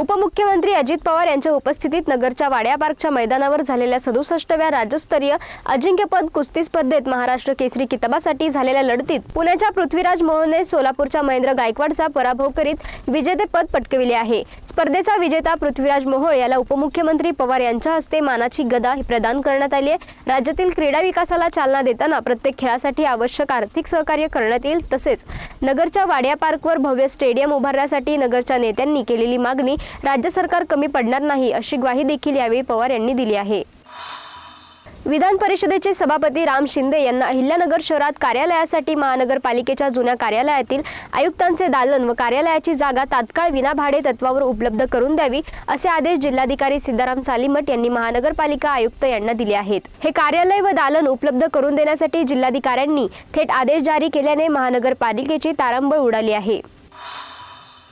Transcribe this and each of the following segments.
उपमुख्यमंत्री अजित पवार यांच्या उपस्थितीत नगरच्या वाड्या पार्कच्या मैदानावर झालेल्या सदुसष्टव्या राज्यस्तरीय अजिंक्यपद कुस्ती स्पर्धेत महाराष्ट्र केसरी किताबासाठी झालेल्या लढतीत पुण्याच्या पृथ्वीराज मोहनने सोलापूरच्या महेंद्र गायकवाडचा पराभव करीत विजेतेपद पटकविले आहे. स्पर्धेचा विजेता पृथ्वीराज मोहोळ याला उपमुख्यमंत्री पवार यांच्या हस्ते मानाची गदा प्रदान करण्यात आली आहे. राज्यातील क्रीडा विकासाला चालना देताना प्रत्येक खेळासाठी आवश्यक आर्थिक सहकार्य करण्यात येईल तसेच नगरच्या वाड्या पार्कवर भव्य स्टेडियम उभारण्यासाठी नगरच्या नेत्यांनी केलेली मागणी राज्य सरकार कमी पडणार नाही अशी ग्वाही देखील यावेळी पवार यांनी दिली आहे. विधान परिषदेचे सभापती राम शिंदे यांना अहिल्यानगर शहरात कार्यालयासाठी महानगरपालिकेच्या जुन्या कार्यालयातील आयुक्तांचे दालन व कार्यालयाची जागा तात्काळ विनाभाडे तत्वावर उपलब्ध करून द्यावी असे आदेश जिल्हाधिकारी सिद्धाराम सालीमठ यांनी महानगरपालिका आयुक्त यांना दिले आहेत. हे कार्यालय व दालन उपलब्ध करून देण्यासाठी जिल्हाधिकाऱ्यांनी थेट आदेश जारी केल्याने महानगरपालिकेची तारांबळ उडाली आहे.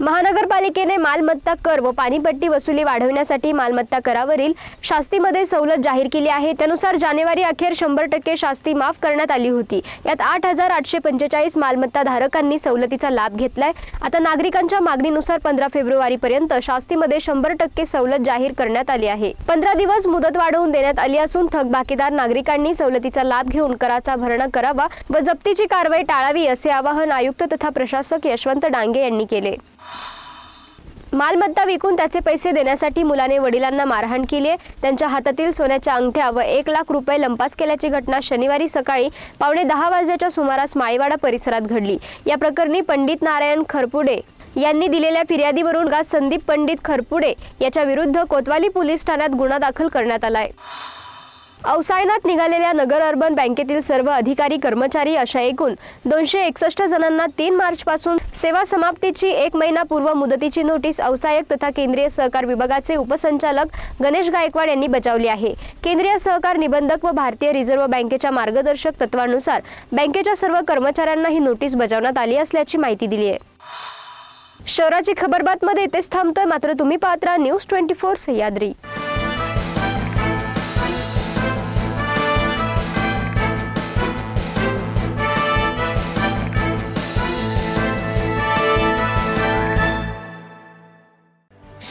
महानगरपालिकेने मालमत्ता कर व पाणीपट्टी वसुली वाढवण्यासाठी मालमत्ता करावरील शास्तीमध्ये सवलत जाहीर केली आहे. त्यानुसार जानेवारी अखेर शंभर टक्के शास्ती माफ करण्यात आली होती. यात आठ हजार आठशे पंचेचाळीस मालमत्ता धारकांनी सवलतीचा लाभ घेतलाय. आता नागरिकांच्या मागणीनुसार पंधरा फेब्रुवारीपर्यंत शास्तीमध्ये शंभर टक्के सवलत जाहीर करण्यात आली आहे. पंधरा दिवस मुदत वाढवून देण्यात आली असून थकबाकीदार नागरिकांनी सवलतीचा लाभ घेऊन कराचा भरणा करावा व जप्तीची कारवाई टाळावी असे आवाहन आयुक्त तथा प्रशासक यशवंत डांगे यांनी केले. मालमत्ता विकून त्याचे पैसे देण्यासाठी मुलाने वडिलांना मारहाण केली आहे त्यांच्या हातातील सोन्याच्या अंगठ्या व एक लाख रुपये लंपास केल्याची घटना शनिवारी सकाळी पावणे दहा वाजल्याच्या सुमारास माळीवाडा परिसरात घडली. या प्रकरणी पंडित नारायण खरपुडे यांनी दिलेल्या फिर्यादीवरून गाज संदीप पंडित खरपुडे याच्या विरुद्ध कोतवाली पोलीस ठाण्यात गुन्हा दाखल करण्यात आला आहे अवसायनात निघालेल्या नगर अर्बन बँकेतील सर्व अधिकारी कर्मचारी अशा एकूण दोनशे एकसष्ट जणांना तीन मार्च पासून सेवा समाप्तीची एक महिना पूर्व मुदतीची नोटीस अवसायक तथा केंद्रीय सहकार विभागाचे उपसंचालक गणेश गायकवाड यांनी बजावली आहे. केंद्रीय सहकार निबंधक व भारतीय रिझर्व्ह बँकेच्या मार्गदर्शक तत्वानुसार बँकेच्या सर्व कर्मचाऱ्यांना ही नोटीस बजावण्यात आली असल्याची माहिती दिली आहे. शहराची खबरबातमध्ये इथेच थांबतोय. मात्र तुम्ही पात्रा न्यूज ट्वेंटी फोर सह्याद्री.